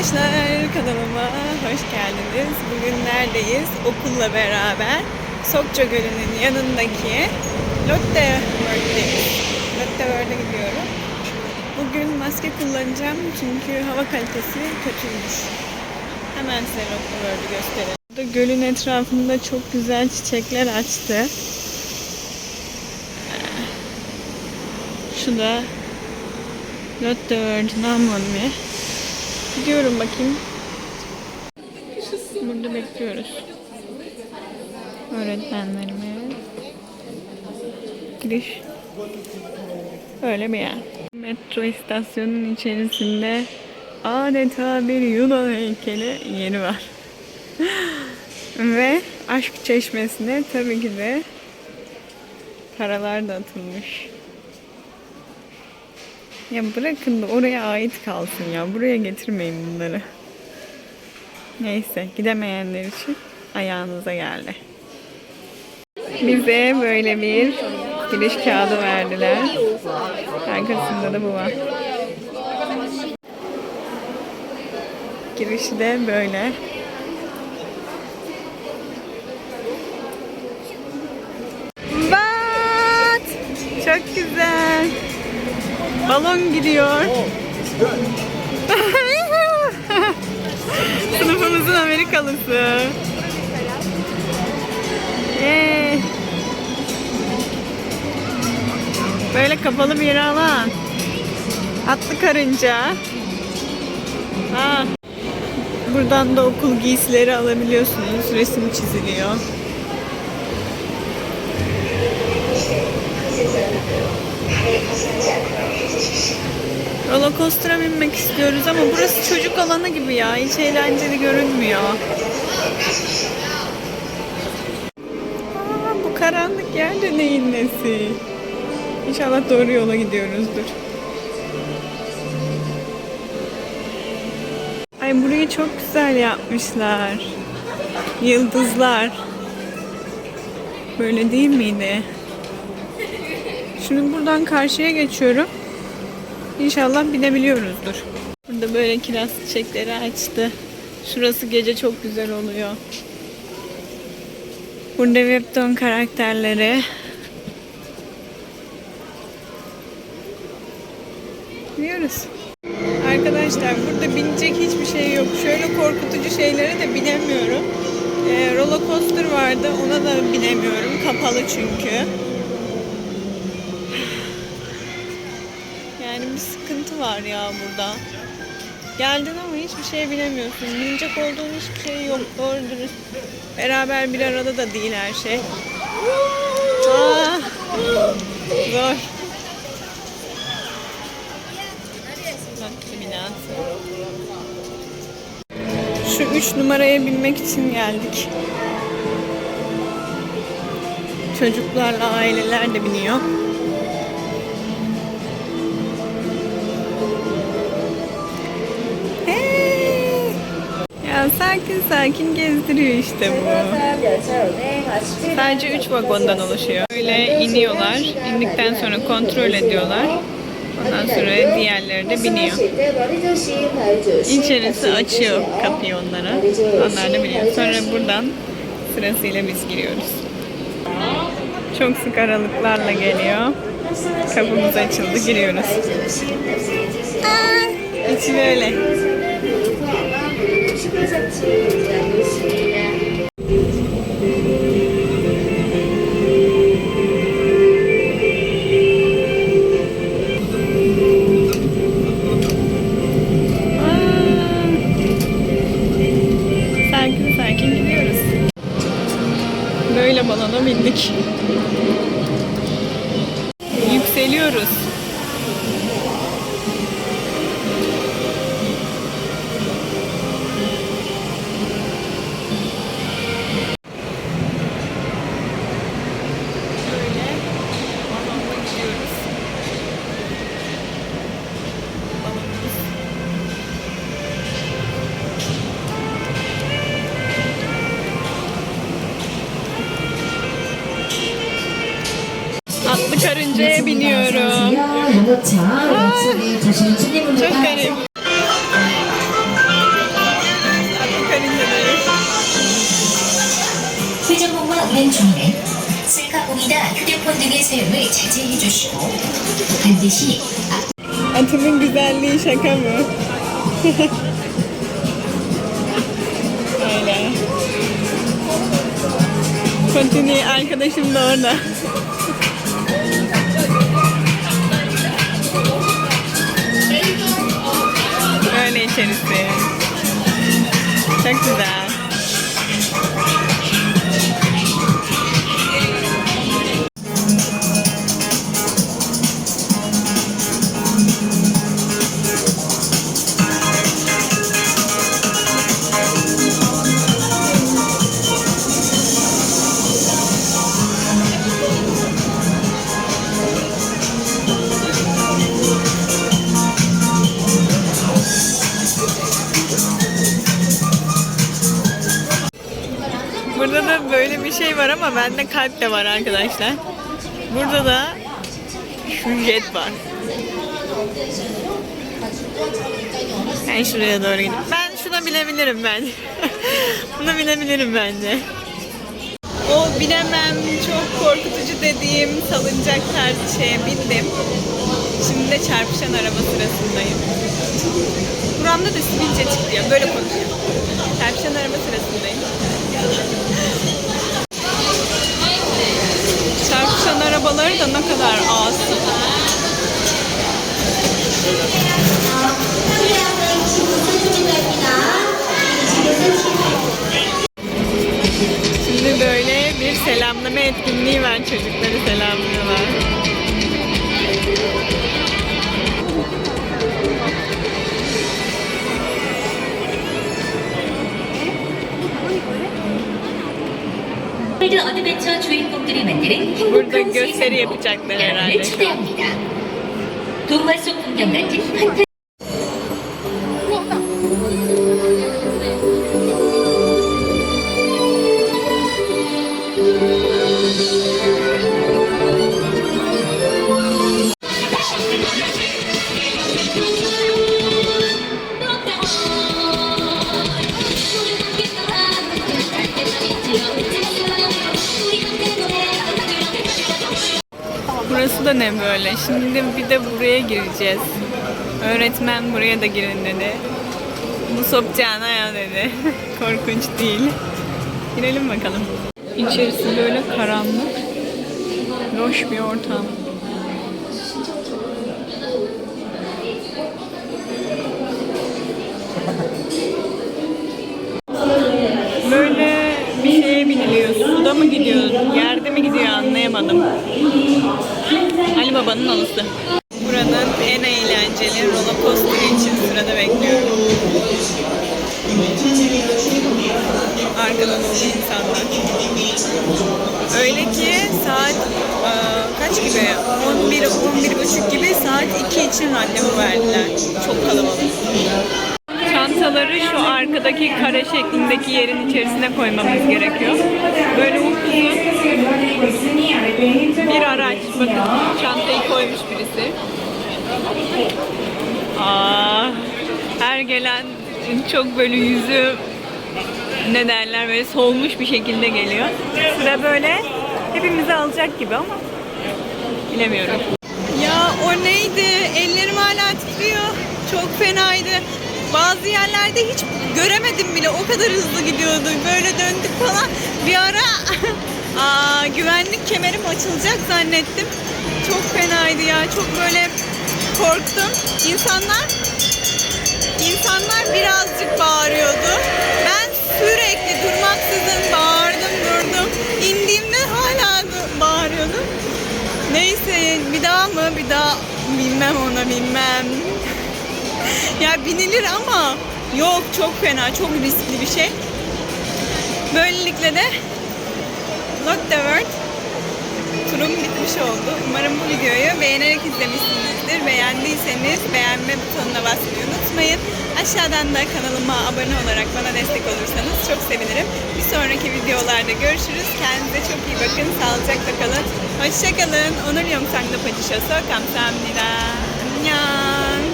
Arkadaşlar kanalıma hoş geldiniz. Bugün neredeyiz? Okulla beraber Sokça Gölü'nün yanındaki Lotte World'deyiz. Lotte World'e gidiyorum. Bugün maske kullanacağım çünkü hava kalitesi kötüymüş. Hemen size Lotte World'ü göstereyim. Burada gölün etrafında çok güzel çiçekler açtı. Şu da Lotte World Namonmi. Gidiyorum bakayım. Burada bekliyoruz. Öğretmenlerimi. Giriş. Böyle bir yer. Metro istasyonunun içerisinde adeta bir Yunan heykeli yeri var. Ve aşk çeşmesine tabii ki de paralar da atılmış. Ya bırakın da oraya ait kalsın ya. Buraya getirmeyin bunları. Neyse gidemeyenler için ayağınıza geldi. Bize böyle bir giriş kağıdı verdiler. Arkasında da bu var. Girişi de böyle. Balon gidiyor. Sınıfımızın Amerikalısı. Yay. Böyle kapalı bir alan. Atlı karınca. Ha. Buradan da okul giysileri alabiliyorsunuz. Resim çiziliyor. Roller coaster'a binmek istiyoruz ama burası çocuk alanı gibi ya. Hiç eğlenceli görünmüyor. Aa, bu karanlık yerde neyin nesi? İnşallah doğru yola gidiyoruzdur. Ay burayı çok güzel yapmışlar. Yıldızlar. Böyle değil miydi? Şimdi buradan karşıya geçiyorum. İnşallah binebiliyoruzdur. Burada böyle kiraz çiçekleri açtı. Şurası gece çok güzel oluyor. Burada webtoon karakterleri. Biliyoruz. Arkadaşlar burada binecek hiçbir şey yok. Şöyle korkutucu şeylere de binemiyorum. Ee, roller coaster vardı. Ona da binemiyorum. Kapalı çünkü. Sıkıntı var ya burada. Geldin ama hiçbir şey bilemiyorsun. Binecek olduğun hiçbir şey yok. Doğru dürüst. Beraber bir arada da değil her şey. Aa, zor. Bak binası. Şu üç numaraya binmek için geldik. Çocuklarla aileler de biniyor. Sakin sakin gezdiriyor işte bu. Sadece 3 vagondan oluşuyor. Böyle iniyorlar. İndikten sonra kontrol ediyorlar. Ondan sonra diğerleri de biniyor. İçerisi açıyor kapıyı onlara. Onlar da biniyor. Sonra buradan sırasıyla biz giriyoruz. Çok sık aralıklarla geliyor. Kapımız açıldı, giriyoruz. Aa, içi böyle. Böyle balona bindik. Yükseliyoruz. Böceğe biniyorum. Aa, çok garip. 표정봉과 맨주머니, 셀카봉이나 휴대폰 등의 사용을 자제해 주시고 반드시 Atımın güzelliği şaka mı? Öyle. Continue arkadaşım da orada. Içerisi. Çok güzel. Böyle bir şey var ama bende kalp de var arkadaşlar. Burada da şu var. Ben şuraya doğru gideyim. Ben şuna binebilirim ben. Bunu binebilirim bence. O binemem çok korkutucu dediğim salıncak tarzı şeye bindim. Şimdi de çarpışan araba sırasındayım. Buramda da sivilce çıktı ya böyle konuşuyor. Çarpışan araba sırasındayım. Çarpışan arabaları da ne kadar az. Şimdi böyle bir selamlama etkinliği var. Çocukları selamlıyorlar. 월드 어드벤처 주인공들이 만드는 행복한 세상으로. 여러분을 초대합니다. 동화 속 풍경 같은 판타 Burası da ne böyle? Şimdi bir de buraya gireceğiz. Öğretmen buraya da girin dedi. Bu sopacağına ya dedi. Korkunç değil. Girelim bakalım. İçerisi böyle karanlık. Loş bir ortam. Böyle bir şeye biniliyor. Suda mı gidiyor, yerde mi gidiyor anlayamadım. Ali Baba'nın anısı. Buranın en eğlenceli roller coaster için sırada bekliyorum. Arkadan dolu insanlar. Öyle ki saat e, kaç gibi? 11 11 buçuk gibi saat 2 için randevu verdiler. Çok kalabalık. Çantaları şu arkadaki kare şeklindeki yerin içerisine koymamız gerekiyor. Böyle upuzun bir araç. Bakın çantayı koymuş birisi. Aa, her gelen çok böyle yüzü ne derler böyle solmuş bir şekilde geliyor. Sıra böyle hepimizi alacak gibi ama bilemiyorum. Ya o neydi? Ellerim hala titriyor. Çok fenaydı. Bazı yerlerde hiç göremedim bile. O kadar hızlı gidiyordu. Böyle döndük falan. Bir ara aa, güvenlik kemerim açılacak zannettim. Çok fenaydı ya. Çok böyle korktum. İnsanlar insanlar birazcık bağırıyordu. Ben sürekli durmaksızın bağırdım durdum. İndiğimde hala bağırıyordum. Neyse bir daha mı? Bir daha bilmem ona bilmem. ya binilir ama yok çok fena, çok riskli bir şey. Böylelikle de Lock the World turum bitmiş oldu. Umarım bu videoyu beğenerek izlemişsinizdir. Beğendiyseniz beğenme butonuna basmayı unutmayın. Aşağıdan da kanalıma abone olarak bana destek olursanız çok sevinirim. Bir sonraki videolarda görüşürüz. Kendinize çok iyi bakın. Sağlıcakla kalın. Hoşçakalın. Onur Yomsang'da Paçişosu. Kamsahamnida. Annyeong.